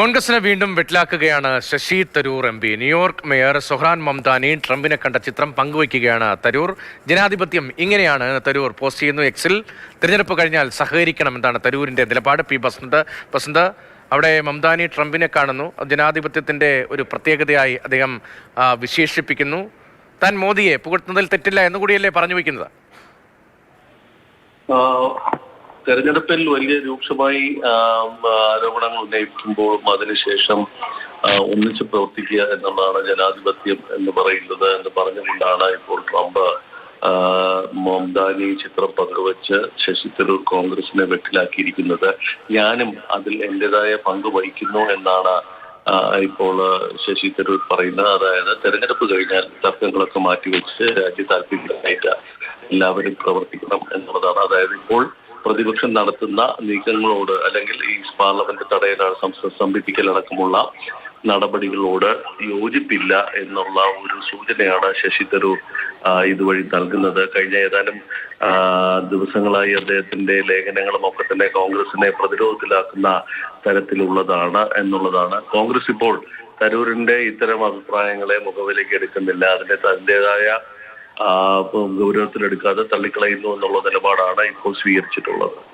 കോൺഗ്രസിനെ വീണ്ടും വെട്ടിലാക്കുകയാണ് Shashi Tharoor M P. New York mayor Zohran Mamdani ട്രംപിനെ കണ്ട ചിത്രം പങ്കുവയ്ക്കുകയാണ് തരൂർ. ജനാധിപത്യം ഇങ്ങനെയാണ് തരൂർ പോസ്റ്റ് ചെയ്യുന്നു. എക്സിൽ തിരഞ്ഞെടുപ്പ് കഴിഞ്ഞാൽ സഹകരിക്കണം എന്നാണ് തരൂരിന്റെ നിലപാട്. പി ബസന്ത് ബസന്ത് അവിടെ മംതാനി ട്രംപിനെ കാണുന്നു. ജനാധിപത്യത്തിന്റെ ഒരു പ്രത്യേകതയായി അദ്ദേഹം വിശേഷിപ്പിക്കുന്നു. താൻ മോദിയെ പുകഴ്ത്തുന്നതിൽ തെറ്റില്ല എന്നുകൂടിയല്ലേ പറഞ്ഞു വയ്ക്കുന്നത്? തെരഞ്ഞെടുപ്പിൽ വലിയ രൂക്ഷമായി ആരോപണങ്ങൾ ഉന്നയിക്കുമ്പോൾ അതിനുശേഷം ഒന്നിച്ച് പ്രവർത്തിക്കുക എന്നുള്ളതാണ് ജനാധിപത്യം എന്ന് പറയുന്നത് എന്ന് പറഞ്ഞുകൊണ്ടാണ് ഇപ്പോൾ ട്രംപ് മോംദാനി ചിത്രം പങ്കുവച്ച് ശശി തരൂർ കോൺഗ്രസിനെ വെട്ടിലാക്കിയിരിക്കുന്നത്. ഞാനും അതിൽ എന്റേതായ പങ്ക് വഹിക്കുന്നു എന്നാണ് ഇപ്പോൾ ശശി തരൂർ പറയുന്നത്. അതായത് തെരഞ്ഞെടുപ്പ് കഴിഞ്ഞാൽ തർക്കങ്ങളൊക്കെ മാറ്റിവെച്ച് രാജ്യ താല്പര്യമായിട്ട് എല്ലാവരും പ്രവർത്തിക്കണം എന്നുള്ളതാണ്. അതായത് ഇപ്പോൾ പ്രതിപക്ഷം നടത്തുന്ന നീക്കങ്ങളോട് അല്ലെങ്കിൽ ഈ പാർലമെന്റ് തടയലാണ് സംസ്ഥാന സംഘടിപ്പിക്കലടക്കമുള്ള നടപടികളോട് യോജിപ്പില്ല എന്നുള്ള ഒരു സൂചനയാണ് ശശി തരൂർ ഇതുവഴി നൽകുന്നത്. കഴിഞ്ഞ ഏതാനും ദിവസങ്ങളായി അദ്ദേഹത്തിന്റെ ലേഖനങ്ങളും ഒക്കെ തന്നെ കോൺഗ്രസിനെ പ്രതിരോധത്തിലാക്കുന്ന തരത്തിലുള്ളതാണ് എന്നുള്ളതാണ്. കോൺഗ്രസ് ഇപ്പോൾ തരൂരിന്റെ ഇത്തരം അഭിപ്രായങ്ങളെ മുഖവിലേക്ക് എടുക്കുന്നില്ല. അതിന്റെ തന്റേതായ ഗൗരവത്തിലെടുക്കാതെ തള്ളിക്കളയുന്നു എന്നുള്ള നിലപാടാണ് ഇപ്പോൾ സ്വീകരിച്ചിട്ടുള്ളത്.